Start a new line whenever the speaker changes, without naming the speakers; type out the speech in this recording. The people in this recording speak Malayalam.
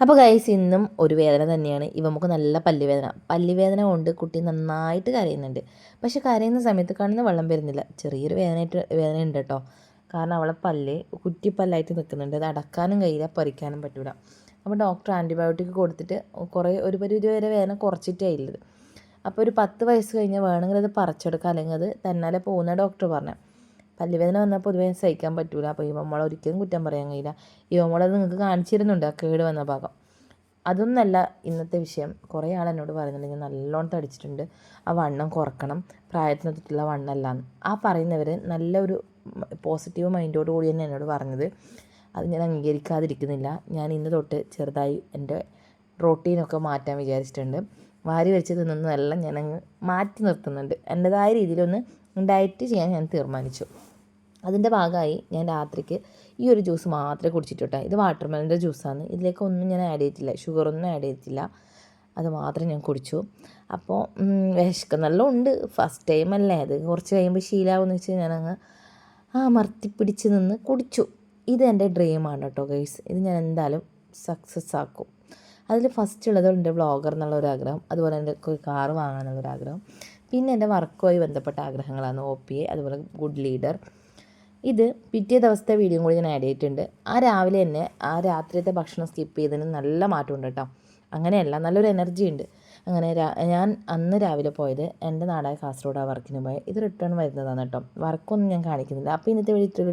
അപ്പോൾ ഗൈസ് ഇന്നും ഒരു വേദന തന്നെയാണ്. ഇവമുക്ക് നല്ല പല്ലുവേദന. പല്ലുവേദന കൊണ്ട് കുട്ടി നന്നായിട്ട് കരയുന്നുണ്ട്. പക്ഷെ കരയുന്ന സമയത്ത് കാണുന്ന വെള്ളം വരുന്നില്ല. ചെറിയൊരു വേദനയായിട്ട് വേദന ഉണ്ട് കേട്ടോ കാരണം അവളെ പല്ല് കുറ്റിപ്പല്ലായിട്ട് നിൽക്കുന്നുണ്ട്. അത് അടക്കാനും കഴിയില്ല പറിക്കാനും പറ്റൂല. അപ്പോൾ ഡോക്ടർ ആന്റിബയോട്ടിക് കൊടുത്തിട്ട് കുറേ ഒരു പരിധി വരെ വേദന കുറച്ചിട്ടേ ഉള്ളത് അപ്പോൾ ഒരു പത്ത് വയസ്സ് കഴിഞ്ഞാൽ വേണമെങ്കിൽ അത് പറിച്ചെടുക്കാം. അല്ലെങ്കിൽ അത് തന്നാലെ പോകുന്ന ഡോക്ടർ പറഞ്ഞു പല്ലുവേദന വന്നാൽ പൊതുവേ സഹിക്കാൻ പറ്റൂല. അപ്പോൾ ഈ നമ്മളെ ഒരിക്കലും കുറ്റം പറയാൻ കഴിയില്ല. ഈ നമ്മളത് നിങ്ങൾക്ക് കാണിച്ചിരുന്നുണ്ട് ആ കേട് വന്ന ഭാഗം. അതൊന്നല്ല ഇന്നത്തെ വിഷയം. കുറേ ആൾ എന്നോട് പറയുന്നുണ്ട് ഞാൻ നല്ലോണം തടിച്ചിട്ടുണ്ട്. ആ വണ്ണം കുറക്കണം. പ്രായത്തിനൊത്തിട്ടുള്ള വണ്ണമല്ലാന്ന് ആ പറയുന്നവർ നല്ലൊരു പോസിറ്റീവ് മൈൻഡോട് കൂടി തന്നെ എന്നോട് പറഞ്ഞത്. അത് ഞാൻ അംഗീകരിക്കാതിരിക്കുന്നില്ല. ഞാൻ ഇന്ന് തൊട്ട് ചെറുതായി എന്റെ റൊട്ടീനൊക്കെ മാറ്റാൻ വിചാരിച്ചിട്ടുണ്ട്. വാരി വെച്ച് തിന്നുന്നതെല്ലാം ഞാൻ അങ്ങ് മാറ്റി നിർത്തുന്നുണ്ട്. എന്റെതായ രീതിയിലൊന്ന് ഡയറ്റ് ചെയ്യാൻ ഞാൻ തീരുമാനിച്ചു. അതിന്റെ ഭാഗമായി ഞാൻ രാത്രിക്ക് ഈ ഒരു ജ്യൂസ് മാത്രമേ കുടിച്ചിട്ടുട്ടെ. ഇത് വാട്ടർമെലന്റെ ജ്യൂസാണ്. ഇതിലേക്ക് ഒന്നും ഞാൻ ആഡ് ചെയ്തിട്ടില്ല. ഷുഗറൊന്നും ആഡ് ചെയ്തിട്ടില്ല. അത് മാത്രം ഞാൻ കുടിച്ചു. അപ്പോൾ വിശക്കുന്നെല്ലാം ഉണ്ട്. ഫസ്റ്റ് ടൈം അല്ലേ? അത് കുറച്ച് കഴിയുമ്പോൾ ശീലാവെന്ന് വെച്ച് ഞാനങ്ങ് ആ മർത്തിപ്പിടിച്ച് നിന്ന് കുടിച്ചു. ഇത് എന്റെ ഡ്രീമാണ് കേട്ടോ ഗൈസ് ഇത് ഞാൻ എന്തായാലും സക്സസ് ആക്കും. അതിൽ ഫസ്റ്റ് ഉള്ളത് എന്റെ വ്ളോഗർ എന്നുള്ള ഒരു ആഗ്രഹം. അതുപോലെ എന്റെ ഒരു വാങ്ങാനുള്ള ഒരു ആഗ്രഹം. പിന്നെ എന്റെ വർക്കുമായി ബന്ധപ്പെട്ട ആഗ്രഹങ്ങളാണ്. ഒ പി എ അതുപോലെ ഗുഡ് ലീഡർ ഇത് പിറ്റേ ദിവസത്തെ വീഡിയോ കൂടി ഞാൻ ആഡ് ചെയ്തിട്ടുണ്ട്. ആ രാവിലെ തന്നെ ആ രാത്രിയത്തെ ഭക്ഷണം സ്കിപ്പ് ചെയ്തതിന് നല്ല മാറ്റമുണ്ട് കേട്ടോ. അങ്ങനെയല്ല നല്ലൊരു എനർജി ഉണ്ട്. അങ്ങനെ ഞാൻ അന്ന് രാവിലെ പോയത് എന്റെ നാടായ കാസർഗോഡ് ആ വർക്കിന് പോയത് ഇത് റിട്ടേൺ വരുന്നതാണ് കേട്ടോ. വർക്കൊന്നും ഞാൻ കാണിക്കുന്നില്ല. അപ്പോൾ ഇന്നത്തെ വീഡിയോ ഇത്രയും